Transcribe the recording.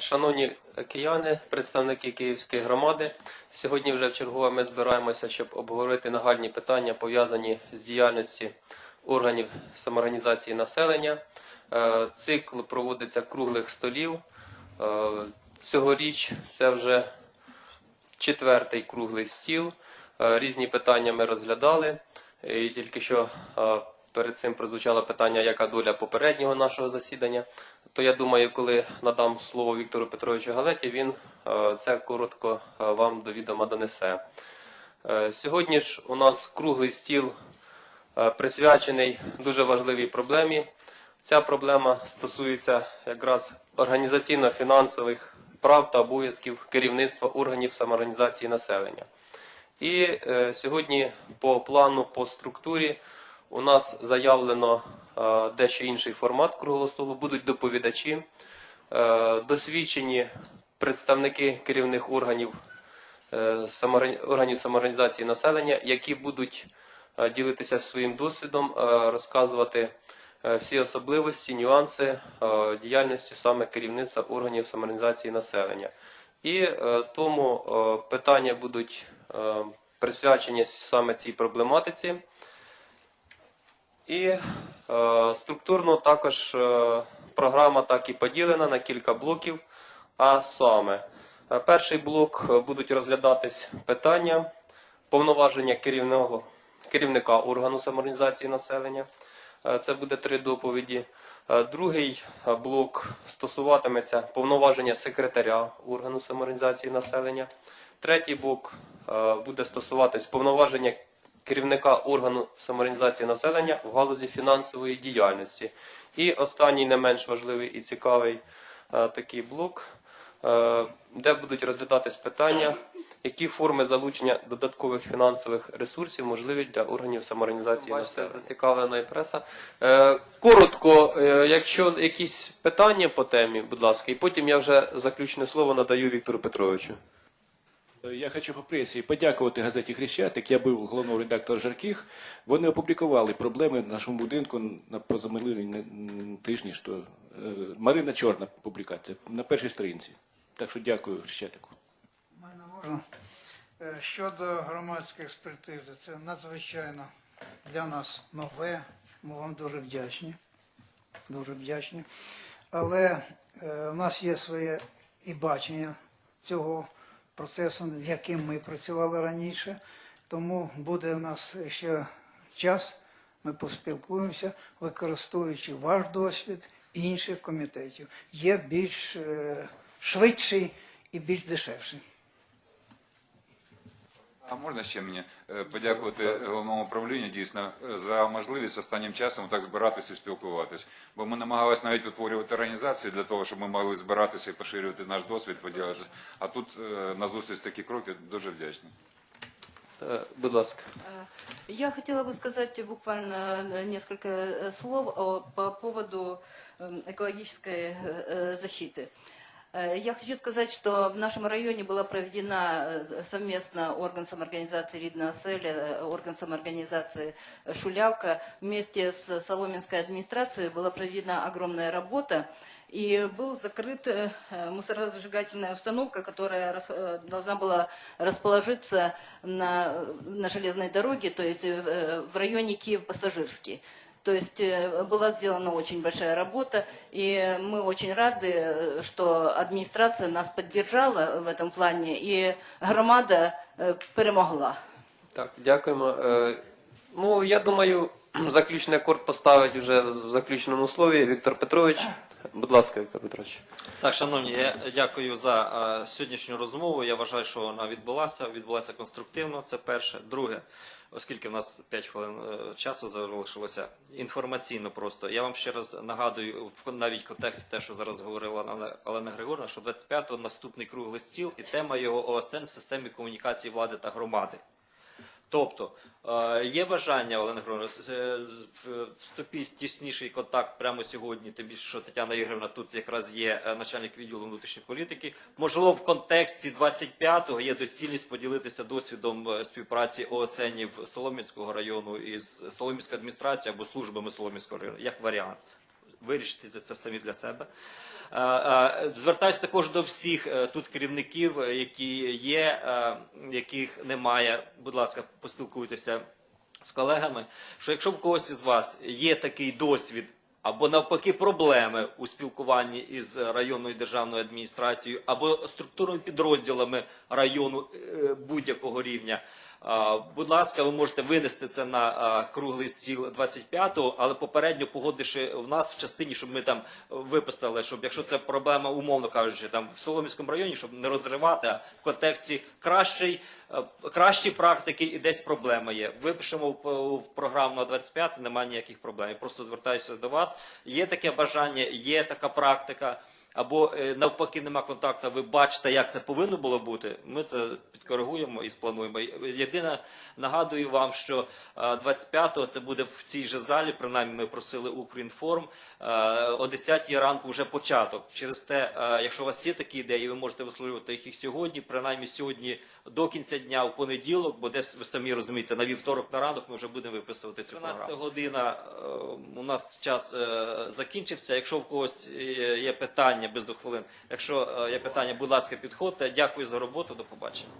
Шановні кияни, представники Київської громади, сьогодні вже в чергове ми збираємося, щоб обговорити нагальні питання, пов'язані з діяльністю органів самоорганізації населення. Е, Цикл проводиться круглих столів. Е, Цьогоріч це вже четвертий круглий стіл. Е, Різні питання ми розглядали. І тільки що перед цим прозвучало питання, яка доля попереднього нашого засідання. То я думаю, коли надам слово Віктору Петровичу Галеті, він е, це коротко е, вам до відома донесе. Е, Сьогодні ж у нас круглий стіл присвячений дуже важливій проблемі. Ця проблема стосується якраз організаційно-фінансових прав та обов'язків керівництва органів самоорганізації населення. І сьогодні по плану, по структурі у нас заявлено е, дещо інший формат круглого столу. Будуть доповідачі, е, досвідчені представники керівних органів, е, органів самоорганізації населення, які будуть ділитися своїм досвідом, розказувати всі особливості, нюанси діяльності саме керівництва органів самоорганізації населення. І тому питання будуть присвячені саме цій проблематиці. І е, структурно також е, програма так і поділена на кілька блоків. А саме, е, перший блок е, будуть розглядатись питання повноваження керівного, керівника органу самоорганізації населення. Е, Це буде три доповіді. Другий блок стосуватиметься повноваження секретаря органу самоорганізації населення. Третій блок буде стосуватись повноваження керівника органу самоорганізації населення в галузі фінансової діяльності. І останній не менш важливий і цікавий е, такий блок, е, де будуть розглядатись питання, які форми залучення додаткових фінансових ресурсів можливі для органів самоорганізації населення. Зацікавлена і преса. Е, Коротко, якщо якісь питання по темі, будь ласка, і потім я вже заключне слово надаю Віктору Петровичу. Я хочу по пресі подякувати газеті Хрещатик. Я був головний редактор Жарких. Вони опублікували проблеми в нашому будинку на позаминулі тижні. Що е, Марина Чорна публікація на першій сторінці. Так що дякую Хрещатику. Мене можна. Е, Щодо громадської експертизи, це надзвичайно для нас нове. Ми вам дуже вдячні. Дуже вдячні. Але е, в нас є своє і бачення цього процесу, яким ми працювали раніше. Тому буде в нас ще час, ми поспілкуємося, використовуючи ваш досвід інших комітетів. Є більш е, швидший і більш дешевший. А можна ще мені е, подякувати головному управлінню дійсно е, за можливість останнім часом так збиратися і спілкуватись. Бо ми намагалися навіть утворювати організації для того, щоб ми могли збиратися і поширювати наш досвід, поділитися. А тут е, на зустріч такі кроки дуже вдячний. Е, Будь ласка. Я хотела бы сказать буквально э, несколько э, слов о- по поводу эм, экологической э, э, защиты. Э, Я хочу сказать, что в нашем районе была проведена э, совместно орган самоорганизации Ридна Оселя, э, орган самоорганизации Шулявка. Вместе с Соломенской администрацией была проведена огромная работа. И был закрыт мусоросжигательная установка, которая должна была расположиться на, на железной дороге, то есть в районе Киев-Пассажирский. То есть э, была сделана очень большая работа, и мы очень рады, э, что администрация нас поддержала в этом плане, и громада э, перемогла. Так, дякуємо. Е, Ну, я думаю, заключний акорд поставить вже в заключному слові Віктор Петрович. Будь ласка, Віктор Петрович. Так, шановні, я дякую за е, сьогоднішню розмову. Я вважаю, що вона відбулася, відбулася конструктивно. Це перше. Друге, оскільки в нас 5 хвилин е, часу залишилося, інформаційно просто. Я вам ще раз нагадую, в навіть в контексті те, що зараз говорила Олена- Григорівна, що 25-го наступний круглий стіл і тема його ОСН в системі комунікації влади та громади. Тобто е, є бажання, Олена в- вступіть в тісніший контакт прямо сьогодні, тим більше, що Тетяна Ігорівна тут якраз є е, начальник відділу внутрішньої політики. Можливо, в контексті 25-го є доцільність поділитися досвідом е, співпраці ОСНів Солом'янського району із Солом'янською адміністрацією або службами Солом'янського району, як варіант. Вирішити це самі для себе. Звертаюся також до всіх е, тут керівників, е, які є, е, яких немає. Будь ласка, поспілкуйтеся з колегами, що якщо в когось із вас є такий досвід або навпаки проблеми у спілкуванні із районною державною адміністрацією або структурними підрозділами району е, будь-якого рівня. Будь ласка, ви можете винести це на круглий стіл 25-го, але попередньо погодивши в нас в частині, щоб ми там виписали, щоб якщо це проблема, умовно кажучи, там в Солом'янському районі, щоб не розривати, а в контексті кращий, е, кращі практики і десь проблема є. Випишемо в, в програму на 25, немає ніяких проблем. Я просто звертаюся до вас. Є таке бажання, є така практика. Або е, навпаки нема контакту, ви бачите, як це повинно було бути. Ми це підкоригуємо і сплануємо. Єдине, нагадую вам, що е, 25-го це буде в цій же залі. Принаймні, ми просили Укрінформ е, о 10 ранку вже початок. Через те, е, якщо у вас є такі ідеї, ви можете висловлювати їх сьогодні. Принаймні сьогодні до кінця дня в понеділок, бо десь ви самі розумієте, на вівторок на ранок ми вже будемо виписувати цю 12 година. е, У нас час е, закінчився. Якщо в когось е, є питання без двох хвилин, якщо е, є питання, будь ласка, підходьте. Дякую за роботу. До побачення.